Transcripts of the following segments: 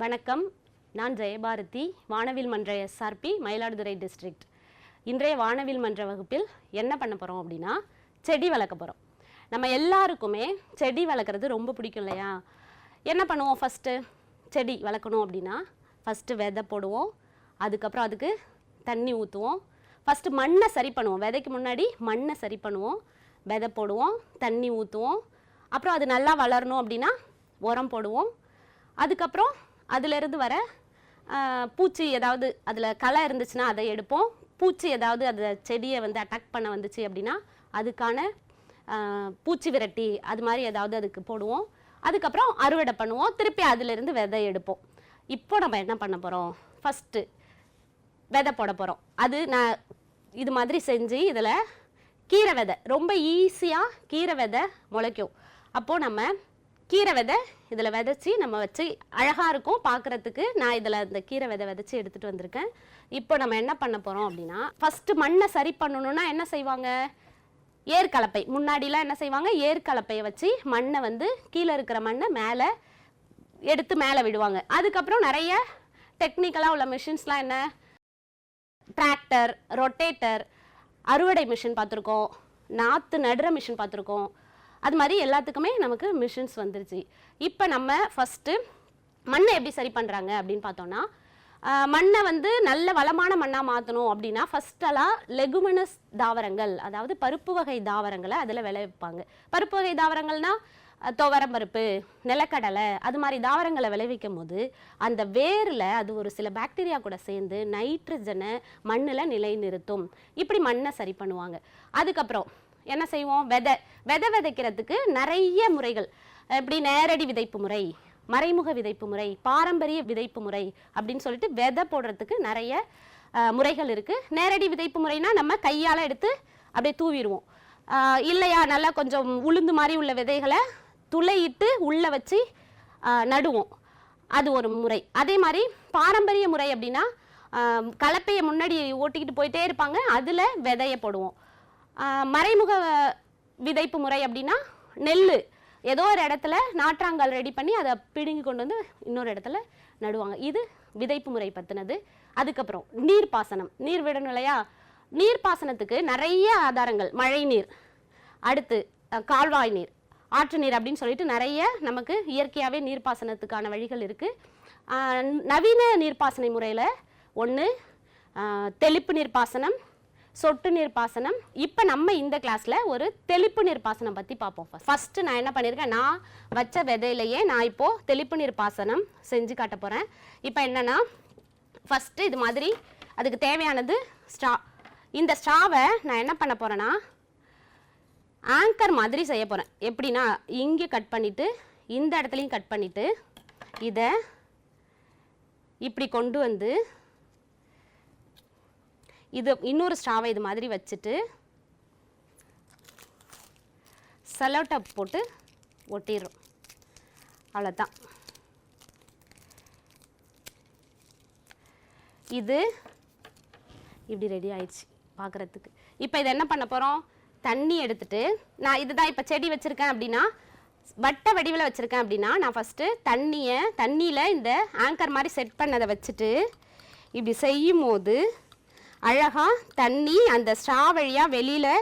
வணக்கம். நான் ஜெயபாரதி வானவில் மன்ற எஸ்ஆர்பி மயிலாடுதுறை டிஸ்ட்ரிக்ட். இன்றைய வானவில் மன்ற வகுப்பில் என்ன பண்ண போகிறோம் அப்படின்னா செடி வளர்க்க போகிறோம் நம்ம எல்லாருக்குமே செடி வளர்க்குறது ரொம்ப பிடிக்கும் இல்லையா? என்ன பண்ணுவோம் ஃபஸ்ட்டு செடி வளர்க்கணும் அப்படின்னா ஃபஸ்ட்டு விதை போடுவோம். அதுக்கப்புறம் அதுக்கு தண்ணி ஊற்றுவோம் ஃபஸ்ட்டு மண்ணை சரி பண்ணுவோம். விதைக்கு முன்னாடி மண்ணை சரி பண்ணுவோம். விதை போடுவோம் தண்ணி ஊற்றுவோம் அப்புறம் அது நல்லா வளரணும் அப்படின்னா உரம் போடுவோம். அதுக்கப்புறம் அதிலிருந்து வர பூச்சி ஏதாவது அதில் களை இருந்துச்சுன்னா அதை எடுப்போம். பூச்சி ஏதாவது அந்த செடியை வந்து அட்டாக் பண்ண வந்துச்சு அப்படின்னா அதுக்கான பூச்சி விரட்டி அது மாதிரி ஏதாவது அதுக்கு போடுவோம். அதுக்கப்புறம் அறுவடை பண்ணுவோம். திருப்பி அதிலிருந்து விதை எடுப்போம். இப்போ நம்ம என்ன பண்ண போகிறோம் ஃபஸ்ட்டு விதை போட போகிறோம் அது நான் இது மாதிரி செஞ்சு இதில் கீரை விதை ரொம்ப ஈஸியாக கீரை விதை முளைக்கும். அப்போது நம்ம கீரை விதை இதில் விதைச்சி நம்ம வச்சு அழகாக இருக்கும் பார்க்குறதுக்கு. நான் இதில் இந்த கீரை விதை விதைச்சி எடுத்துகிட்டு வந்திருக்கேன். இப்போ நம்ம என்ன பண்ண போகிறோம் அப்படின்னா ஃபஸ்ட்டு மண்ணை சரி பண்ணணுன்னா என்ன செய்வாங்க? ஏற்கலப்பை. முன்னாடிலாம் என்ன செய்வாங்க? ஏர்கலப்பையை வச்சு மண்ணை வந்து கீழே இருக்கிற மண்ணை மேலே எடுத்து மேலே விடுவாங்க. அதுக்கப்புறம் நிறைய டெக்னிக்கலாக உள்ள மிஷின்ஸ்லாம் என்ன? டிராக்டர் ரொட்டேட்டர் அறுவடை மிஷின் பார்த்துருக்கோம். நாற்று நடுற மிஷின் பார்த்துருக்கோம். அது மாதிரி எல்லாத்துக்குமே நமக்கு மிஷின்ஸ் வந்துருச்சு. இப்போ நம்ம ஃபஸ்ட்டு மண்ணை எப்படி சரி பண்ணுறாங்க அப்படின்னு பார்த்தோன்னா மண்ணை வந்து நல்ல வளமான மண்ணாக மாற்றணும் அப்படின்னா ஃபஸ்ட்டெல்லாம் லெகுமினஸ் தாவரங்கள் அதாவது பருப்பு வகை தாவரங்களை அதில் விளைவிப்பாங்க. பருப்பு வகை தாவரங்கள்னா துவரம்பருப்பு துவரம் பருப்பு நிலக்கடலை அது மாதிரி தாவரங்களை விளைவிக்கும் போது அந்த வேரில் அது ஒரு சில பாக்டீரியா கூட சேர்ந்து நைட்ரஜனை மண்ணில் நிலைநிறுத்தும். இப்படி மண்ணை சரி பண்ணுவாங்க. அதுக்கப்புறம் என்ன செய்வோம்? விதை விதை விதைக்கிறதுக்கு நிறைய முறைகள். எப்படி? நேரடி விதைப்பு முறை மறைமுக விதைப்பு முறை பாரம்பரிய விதைப்பு முறை அப்படின்னு சொல்லிட்டு விதை போடுறதுக்கு நிறைய முறைகள் இருக்குது நேரடி விதைப்பு முறைனா நம்ம கையால் எடுத்து அப்படியே தூவிடுவோம். இல்லையா? நல்லா கொஞ்சம் உளுந்து மாதிரி உள்ள விதைகளை துளையிட்டு உள்ளே வச்சு நடுவோம். அது ஒரு முறை. அதே மாதிரி பாரம்பரிய முறை அப்படின்னா கலப்பையை முன்னாடி ஓட்டிக்கிட்டு போயிட்டே இருப்பாங்க. அதில் விதைய போடுவோம். மறைமுக விதைப்பு முறை அப்படின்னா நெல் ஏதோ ஒரு இடத்துல நாற்றாங்கால் ரெடி பண்ணி அதை பிடுங்கி கொண்டு வந்து இன்னொரு இடத்துல நடுவாங்க. இது விதைப்பு முறை பற்றினது அதுக்கப்புறம் நீர்ப்பாசனம். நீர் விடணும் இல்லையா? நீர்ப்பாசனத்துக்கு நிறைய ஆதாரங்கள். மழை நீர் அடுத்து கால்வாய் நீர். ஆற்று நீர் அப்படின்னு சொல்லிட்டு நிறைய நமக்கு இயற்கையாகவே நீர்ப்பாசனத்துக்கான வழிகள் இருக்குது நவீன நீர்ப்பாசனை முறையில் ஒன்று தெளிப்பு நீர்ப்பாசனம் சொட்டு நீர் பாசனம். இப்போ நம்ம இந்த கிளாஸில் ஒரு தெளிப்பு நீர் பாசனம் பற்றி பார்ப்போம் ஃபஸ்ட்டு நான் என்ன பண்ணியிருக்கேன் நான் வச்ச விதையிலேயே நான் இப்போது தெளிப்பு நீர் பாசனம் செஞ்சு காட்ட போகிறேன் இப்போ என்னென்னா ஃபஸ்ட்டு இது மாதிரி அதுக்கு தேவையானது ஸ்ட்ரா இந்த ஸ்ட்ராவை நான் என்ன பண்ண போகிறேன்னா ஆங்கர் மாதிரி செய்ய போகிறேன் எப்படின்னா இங்கே கட் பண்ணிவிட்டு இந்த இடத்துலையும் கட் பண்ணிவிட்டு இதை இப்படி கொண்டு வந்து இது இன்னொரு ஸ்ட்ராவை இது மாதிரி வச்சுட்டு செலோ போட்டு ஒட்டிடுறோம். அவ்வளோதான் இது இப்படி ரெடி ஆயிடுச்சு பார்க்குறதுக்கு இப்போ இதை என்ன பண்ண போகிறோம் தண்ணி எடுத்துட்டு நான் இதுதான் இப்போ செடி வச்சுருக்கேன் அப்படின்னா வட்ட வடிவில் வச்சுருக்கேன் அப்படின்னா நான் ஃபஸ்ட்டு தண்ணியை தண்ணியில் இந்த ஆங்கர் மாதிரி செட் பண்ணதை வச்சுட்டு இப்படி செய்யும் போது அழகாக தண்ணி அந்த ஸ்ட்ரா வழியாக வெளியில்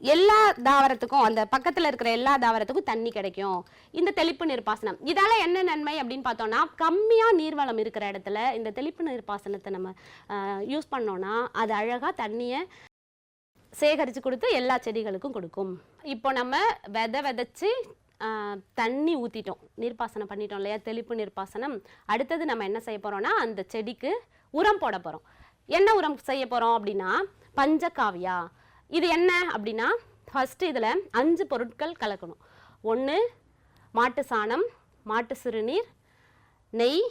எல்லா தாவரத்துக்கும் அந்த பக்கத்தில் இருக்கிற எல்லா தாவரத்துக்கும் தண்ணி கிடைக்கும். இந்த தெளிப்பு நீர்ப்பாசனம். இதால் என்ன நன்மை அப்படின்னு பார்த்தோம்னா கம்மியாக நீர்வளம் இருக்கிற இடத்துல இந்த தெளிப்பு நீர்ப்பாசனத்தை நம்ம யூஸ் பண்ணோன்னா அது அழகாக தண்ணியை சேகரித்து கொடுத்து எல்லா செடிகளுக்கும் கொடுக்கும். இப்போ நம்ம விதை விதைச்சி தண்ணி ஊற்றிட்டோம் நீர்ப்பாசனம் பண்ணிட்டோம் இல்லையா? தெளிப்பு நீர்ப்பாசனம். அடுத்தது நம்ம என்ன செய்ய போகிறோம்னா அந்த செடிக்கு உரம் போட போகிறோம் என்ன உரம் செய்ய போகிறோம் அப்படின்னா பஞ்சகாவியா. இது என்ன அப்படின்னா ஃபஸ்ட்டு இதில் அஞ்சு பொருட்கள் கலக்கணும். ஒன்று மாட்டு சாணம் மாட்டு சிறுநீர் நெய்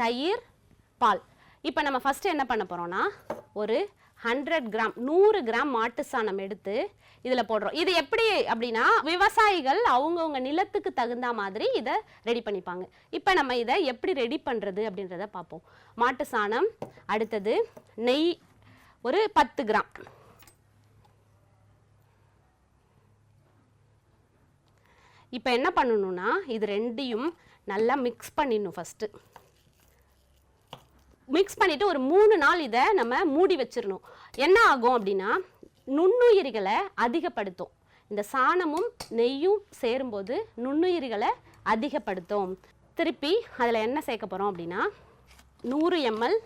தயிர் பால். இப்போ நம்ம ஃபஸ்ட்டு என்ன பண்ண போகிறோம்னா ஒரு ஹண்ட்ரட் கிராம் நூறு கிராம் மாட்டு சாணம் எடுத்து இதில் போடுறோம். இது எப்படி அப்படின்னா விவசாயிகள் அவங்கவுங்க நிலத்துக்கு தகுந்த மாதிரி இதை ரெடி பண்ணிப்பாங்க. இப்போ நம்ம இதை எப்படி ரெடி பண்ணுறது அப்படின்றத பார்ப்போம். மாட்டு சாணம் அடுத்தது நெய் ஒரு பத்து கிராம் இப்போ என்ன பண்ணணும்னா இது ரெண்டையும் நல்லா மிக்ஸ் பண்ணிடணும் ஃபஸ்ட்டு மிக்ஸ் பண்ணிவிட்டு ஒரு மூணு நாள் இதை நம்ம மூடி வச்சிடணும் என்ன ஆகும் அப்படின்னா நுண்ணுயிரிகளை அதிகப்படுத்தும். இந்த சாணமும் நெய்யும் சேரும்போது நுண்ணுயிரிகளை அதிகப்படுத்தும். திருப்பி அதில் என்ன சேர்க்க போகிறோம் அப்படின்னா நூறு எம்எல்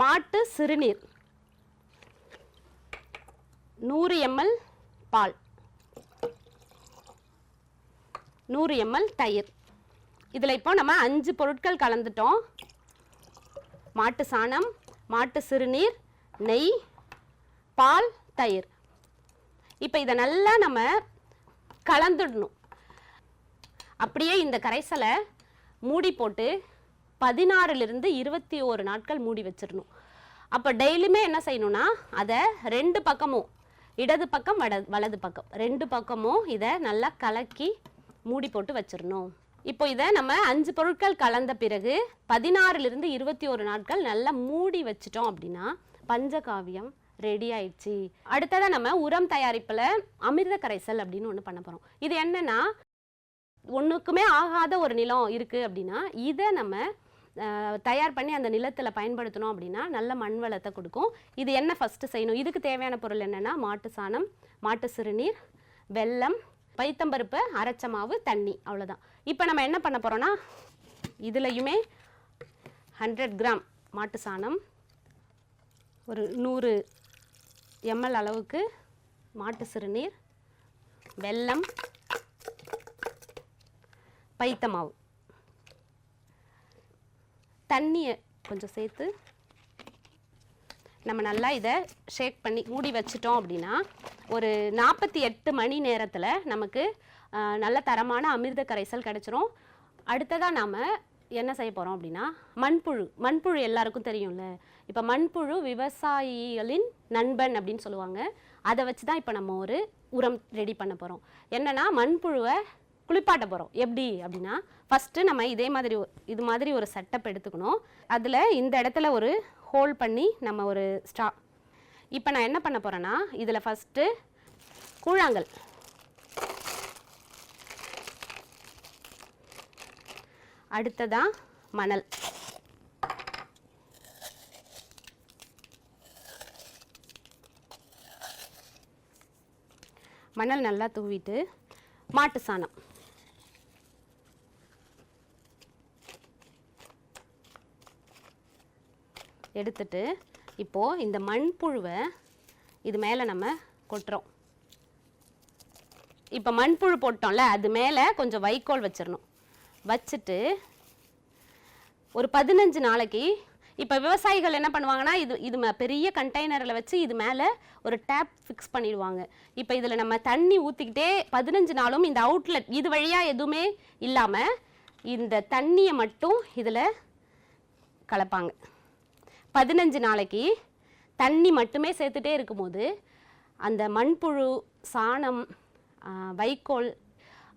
மாட்டு சிறுநீர். நூறு எம்எல் பால். நூறு எம்எல் தயிர். இதில் இப்போ நம்ம அஞ்சு பொருட்கள் கலந்துட்டோம். மாட்டு சாணம் மாட்டு சிறுநீர் நெய் பால் தயிர். இப்போ இதை நல்லா நம்ம கலந்துடணும். அப்படியே இந்த கரைசலை மூடி போட்டு பதினாறுலேருந்து இருபத்தி ஓரு நாட்கள் மூடி வச்சிடணும். அப்போ டெய்லியுமே என்ன செய்யணும்னா அதை ரெண்டு பக்கமும் இடது பக்கம் வட வலது பக்கம் ரெண்டு பக்கமும் இதை நல்லா கலக்கி மூடி போட்டு வச்சிடணும். இப்போ இதை நம்ம அஞ்சு பொருட்கள் கலந்த பிறகு பதினாறுலேருந்து இருபத்தி ஒரு நாட்கள் நல்லா மூடி வச்சிட்டோம் அப்படின்னா பஞ்சகாவியம் ரெடி ஆயிடுச்சு. அடுத்ததாக நம்ம உரம் தயாரிப்பில் அமிர்த கரைசல் அப்படின்னு ஒன்று பண்ண போகிறோம் இது என்னென்னா ஒன்றுக்குமே ஆகாத ஒரு நிலம் இருக்குது அப்படின்னா இதை நம்ம தயார் பண்ணி அந்த நிலத்தில் பயன்படுத்தணும் அப்படின்னா நல்ல மண் வளத்தை கொடுக்கும். இது என்ன ஃபஸ்ட்டு செய்யணும்? இதுக்கு தேவையான பொருள் என்னென்னா மாட்டு சாணம் மாட்டு சிறுநீர் வெல்லம் பைத்தம்பருப்பு அரைச்ச மாவு தண்ணி. அவ்வளோதான் இப்போ நம்ம என்ன பண்ண போகிறோன்னா இதுலையுமே ஹண்ட்ரட் கிராம் மாட்டு சாணம் ஒரு நூறு எம்எல் அளவுக்கு மாட்டு சிறுநீர் வெல்லம் பைத்த மாவு. தண்ணியை கொஞ்சம் சேர்த்து நம்ம நல்லா இதை ஷேக் பண்ணி மூடி வச்சிட்டோம் அப்படின்னா ஒரு நாற்பத்தி எட்டு மணி நேரத்தில் நமக்கு நல்ல தரமான அமிர்த கரைசல் கிடச்சிரும். அடுத்ததாக நாம் என்ன செய்ய போகிறோம் அப்படின்னா மண்புழு மண்புழு எல்லாருக்கும் தெரியும்ல. இப்போ மண்புழு விவசாயிகளின் நண்பன் அப்படின்னு சொல்லுவாங்க. அதை வச்சு தான் இப்போ நம்ம ஒரு உரம் ரெடி பண்ண போகிறோம் என்னென்னா மண்புழுவை குளிப்பாட்ட போகிறோம் எப்படி? அப்படின்னா ஃபஸ்ட்டு நம்ம இதே மாதிரி இது மாதிரி ஒரு செட்டப் எடுத்துக்கணும். அதில் இந்த இடத்துல ஒரு ஹோல் பண்ணி நம்ம ஒரு ஸ்டா இப்போ நான் என்ன பண்ண போகிறேன்னா இதில் ஃபஸ்ட்டு கூழாங்கல். அடுத்ததான் மணல். மணல் நல்லா தூவிட்டு மாட்டு சாணம். எடுத்துட்டு இப்போது இந்த மண்புழுவை இது மேலே நம்ம கொட்டுறோம். இப்போ மண்புழு போட்டோம்ல அது மேலே கொஞ்சம் வைக்கோல் வச்சிடணும் வச்சுட்டு ஒரு பதினஞ்சு நாளைக்கு இப்போ விவசாயிகள் என்ன பண்ணுவாங்கன்னா இது இது ம- பெரிய கண்டெய்னரில் வச்சு இது மேலே ஒரு டேப் ஃபிக்ஸ் பண்ணிடுவாங்க. இப்போ இதில் நம்ம தண்ணி ஊற்றிக்கிட்டே பதினஞ்சு நாளும் இந்த அவுட்லெட் இது வழியாக எதுவுமே இல்லாமல் இந்த தண்ணியை மட்டும் இதில் கலப்பாங்க. பதினஞ்சு நாளைக்கு தண்ணி மட்டுமே சேர்த்துட்டே இருக்கும்போது அந்த மண்புழு சாணம் வைக்கோல்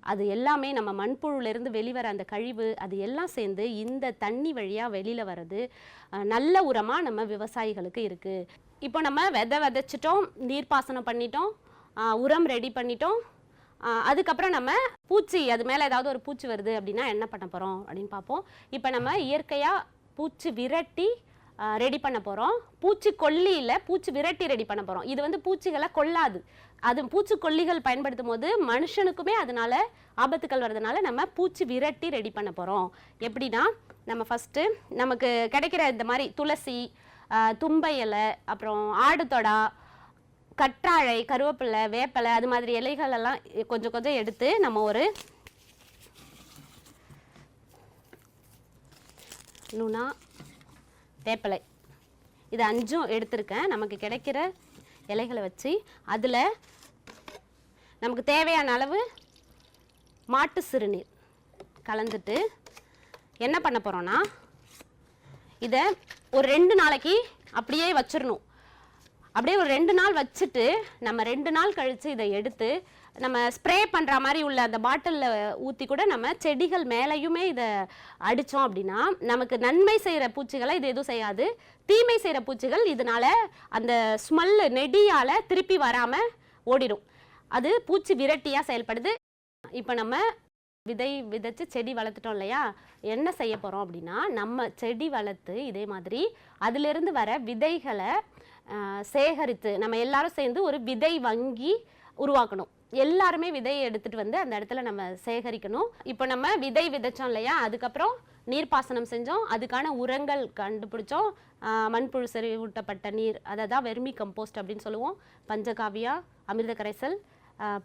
அது எல்லாமே நம்ம மண்புழுலேருந்து வெளிவர அந்த கழிவு அது எல்லாம் சேர்ந்து இந்த தண்ணி வழியாக வெளியில் வர்றது நல்ல உரமாக நம்ம விவசாயிகளுக்கு இருக்குது இப்போ நம்ம விதை விதைச்சிட்டோம் நீர்ப்பாசனம் பண்ணிட்டோம் உரம் ரெடி பண்ணிட்டோம் அதுக்கப்புறம் நம்ம பூச்சி அது மேலே ஏதாவது ஒரு பூச்சி வருது அப்படின்னா என்ன பண்ண போகிறோம் அப்படின்னு பார்ப்போம். இப்போ நம்ம இயற்கையாக பூச்சி விரட்டி ரெடி பண்ண போகிறோம் பூச்சி கொல்லியில் பூச்சி விரட்டி ரெடி பண்ண போகிறோம் இது வந்து பூச்சிகளை கொல்லாது. அது பூச்சிக்கொல்லிகள் பயன்படுத்தும் போது மனுஷனுக்குமே அதனால ஆபத்துக்கள் வர்றதுனால நம்ம பூச்சி விரட்டி ரெடி பண்ண போகிறோம் எப்படின்னா நம்ம ஃபஸ்ட்டு நமக்கு கிடைக்கிற இந்த மாதிரி துளசி தும்பை இலை அப்புறம் ஆடுதொடா கற்றாழை கருவேப்பிலை வேப்பிலை அது மாதிரி இலைகள் எல்லாம் கொஞ்சம் கொஞ்சம் எடுத்து நம்ம ஒரு நுணா வேப்பிலை இது அஞ்சும் எடுத்திருக்கேன். நமக்கு கிடைக்கிற இலைகளை வச்சு அதில் நமக்கு தேவையான அளவு மாட்டு சிறுநீர் கலந்துட்டு என்ன பண்ண போகிறோன்னா இதை ஒரு ரெண்டு நாளைக்கு அப்படியே வச்சிடணும் அப்படியே ஒரு ரெண்டு நாள் வச்சுட்டு நம்ம ரெண்டு நாள் கழித்து இதை எடுத்து நம்ம ஸ்ப்ரே பண்ணுற மாதிரி உள்ள அந்த பாட்டிலில் ஊற்றி கூட நம்ம செடிகள் மேலேயுமே இதை அடித்தோம் அப்படின்னா நமக்கு நன்மை செய்கிற பூச்சிகளை இது எதுவும் செய்யாது. தீமை செய்கிற பூச்சிகள் இதனால் அந்த ஸ்மெல்லு நெடியால் திருப்பி வராமல் ஓடிடும் அது பூச்சி விரட்டியாக செயல்படுது. இப்போ நம்ம விதை விதைச்சு செடி வளர்த்துட்டோம் இல்லையா? என்ன செய்ய போகிறோம் அப்படின்னா நம்ம செடி வளர்த்து இதே மாதிரி அதிலிருந்து வர விதைகளை சேகரித்து நம்ம எல்லாரும் சேர்ந்து ஒரு விதை வங்கி உருவாக்கணும். எல்லாருமே விதையை எடுத்துட்டு வந்து அந்த இடத்துல நம்ம சேகரிக்கணும். இப்போ நம்ம விதை விதைச்சோம் இல்லையா? அதுக்கப்புறம் நீர்ப்பாசனம் செஞ்சோம். அதுக்கான உரங்கள் கண்டுபிடிச்சோம். மண்புழு செறிவூட்டப்பட்ட நீர் அதை தான் வெர்மி கம்போஸ்ட் அப்படின்னு சொல்லுவோம். பஞ்சகாவியா அமிர்த கரைசல்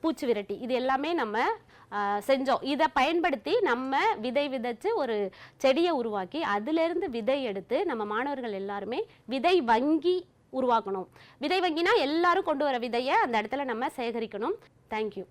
பூச்சி விரட்டி. இது எல்லாமே நம்ம செஞ்சோம். இதை பயன்படுத்தி நம்ம விதை விதைச்சு ஒரு செடியை உருவாக்கி அதிலிருந்து விதை எடுத்து நம்ம மாணவர்கள் எல்லாருமே விதை வங்கி உருவாக்கணும். விதை வங்கினா எல்லாரும் கொண்டு வர விதையை அந்த இடத்துல நம்ம சேகரிக்கணும். தேங்க்யூ